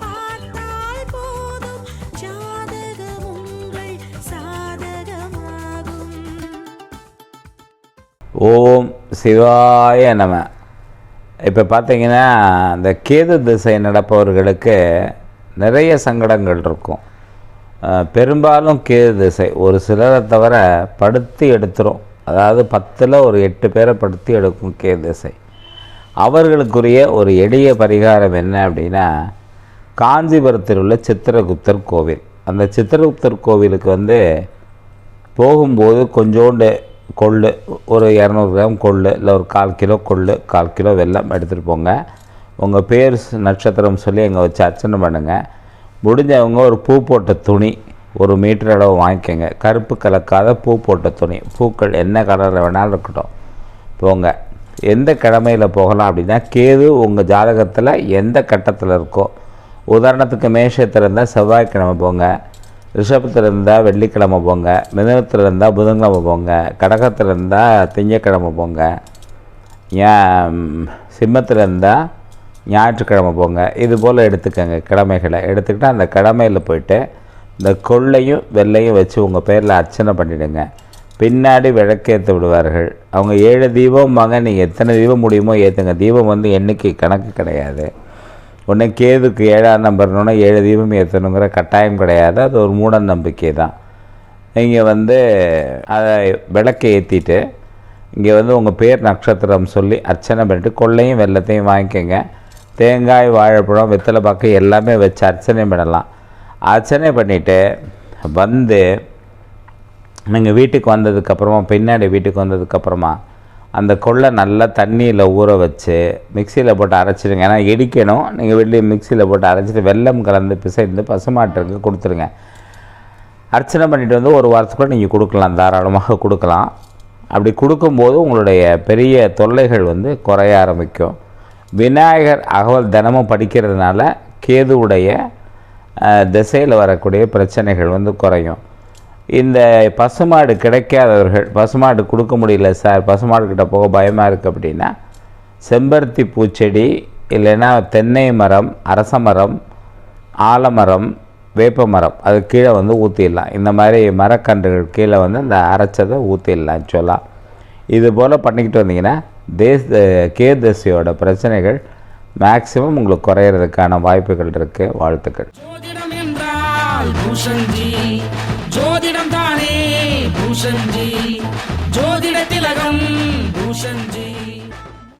பார்த்தால் போதும். ஜாதகம் உங்கள் சாதகமாகும். ஓம் சிவாய நம. இப்போ பார்த்தீங்கன்னா இந்த கேது திசை நடப்பவர்களுக்கு நிறைய சங்கடங்கள் இருக்கும். பெரும்பாலும் கேது திசை. ஒரு சிலரை தவிர படுத்தி எடுத்துரும். அதாவது பத்தில் ஒரு எட்டு பேரை படுத்தி எடுக்கும் கேது திசை. அவர்களுக்குரிய ஒரு எளிய பரிகாரம் என்ன அப்படின்னா காஞ்சிபுரத்தில் உள்ள சித்திரகுப்தர் கோவில். அந்த சித்திரகுப்தர் கோவிலுக்கு வந்து போகும்போது கொஞ்சோண்டு கொள்ளு ஒரு இரநூறு கிராம் கொள்ளு இல்லை ஒரு கால் கிலோ கொள்ளு கால் கிலோ வெள்ளம் எடுத்துகிட்டு போங்க. உங்கள் பேர் நட்சத்திரம் சொல்லி எங்கள் வச்சு அர்ச்சனை பண்ணுங்கள் முடிஞ்சவங்க ஒரு பூ போட்ட துணி ஒரு மீட்டர் அளவு வாங்கிக்கோங்க. கருப்பு கலக்காத பூ போட்ட துணி. பூக்கள் என்ன கலரில் வேணாலும் இருக்கட்டும். போங்க. எந்த கிழமையில் போகலாம் அப்படின்னா கேது உங்கள் ஜாதகத்தில் எந்த கட்டத்தில் இருக்கோ உதாரணத்துக்கு மேஷத்தில் இருந்தால் செவ்வாய்க்கிழமை போங்க ரிஷபத்தில் இருந்தால் வெள்ளிக்கிழமை போங்க மிதனத்தில் இருந்தால் புதன்கிழமை போங்க கடகத்தில் இருந்தால் திங்கக்கிழமை போங்க ஏன் சிம்மத்தில் இருந்தால் ஞாயிற்றுக்கிழமை போங்க. இது போல் எடுத்துக்கோங்க கிழமைகளை. எடுத்துக்கிட்டு அந்த கிழமையில் போயிட்டு இந்த கொள்ளையும் வெள்ளையும் வச்சு உங்கள் பேரில் அர்ச்சனை பண்ணிவிடுங்க பின்னாடி விளக்கேற்ற விடுவார்கள். அவங்க ஏழு தீபம் தீபம்பாங்க நீங்கள் எத்தனை தீபம் முடியுமோ ஏற்றுங்க தீபம் வந்து எண்ணிக்கை கணக்கு கிடையாது. ஒன்று கேதுக்கு ஏழாம் நம்பர்னோன்னா ஏழு தீபம் ஏற்றணுங்கிற கட்டாயம் கிடையாது. அது ஒரு மூட நம்பிக்கை தான். நீங்கள் வந்து அதை விளக்கை ஏற்றிட்டு இங்கே வந்து உங்கள் பேர் நட்சத்திரம் சொல்லி அர்ச்சனை பண்ணிட்டு கொள்ளையும் வெள்ளத்தையும் வாங்கிக்கோங்க. தேங்காய் வாழைப்பழம் வெத்தலை பாக்கு எல்லாமே வச்சு அர்ச்சனை பண்ணலாம். அர்ச்சனை பண்ணிவிட்டு வந்து நீங்கள் வீட்டுக்கு வந்ததுக்கப்புறமா பின்னாடி வீட்டுக்கு வந்ததுக்கப்புறமா அந்த கொள்ளை நல்லா தண்ணியில் ஊற வச்சு மிக்சியில் போட்டு அரைச்சிடுங்க. ஏன்னா இடிக்கணும். நீங்கள் வெளியே மிக்சியில் போட்டு அரைச்சிட்டு வெல்லம் கலந்து பிசைந்து பசுமாட்டுக்கு கொடுத்துருங்க அர்ச்சனை பண்ணிட்டு வந்து ஒரு வாரத்துக்குள்ள நீங்கள் கொடுக்கலாம். தாராளமாக கொடுக்கலாம். அப்படி கொடுக்கும்போது உங்களுடைய பெரிய தொல்லைகள் வந்து குறைய ஆரம்பிக்கும். விநாயகர் அகவல் தினமும் படிக்கிறதுனால கேதுவுடைய திசையில் வரக்கூடிய பிரச்சனைகள் வந்து குறையும். இந்த பசுமாடு கிடைக்காதவர்கள் பசுமாடு கொடுக்க முடியல சார் பசுமாடுக்கிட்ட போக பயமாக இருக்குது அப்படின்னா செம்பருத்தி பூச்செடி இல்லைன்னா தென்னை மரம் அரச மரம் ஆலமரம் வேப்ப மரம் அது கீழே வந்து ஊற்றிடலாம் இந்த மாதிரி மரக்கன்றுகள் கீழே வந்து இந்த அரைச்சதை ஊற்றிடலாம் ஆக்சுவலாக இது போல் பண்ணிக்கிட்டு வந்தீங்கன்னா தேச கே பிரச்சனைகள் மேக்சிமம் உங்களுக்கு குறையிறதுக்கான வாய்ப்புகள் இருக்குது வாழ்த்துக்கள். ஜோதிடம் தானே பூஷன்ஜி ஜோதிட திலகம் பூஷன்ஜி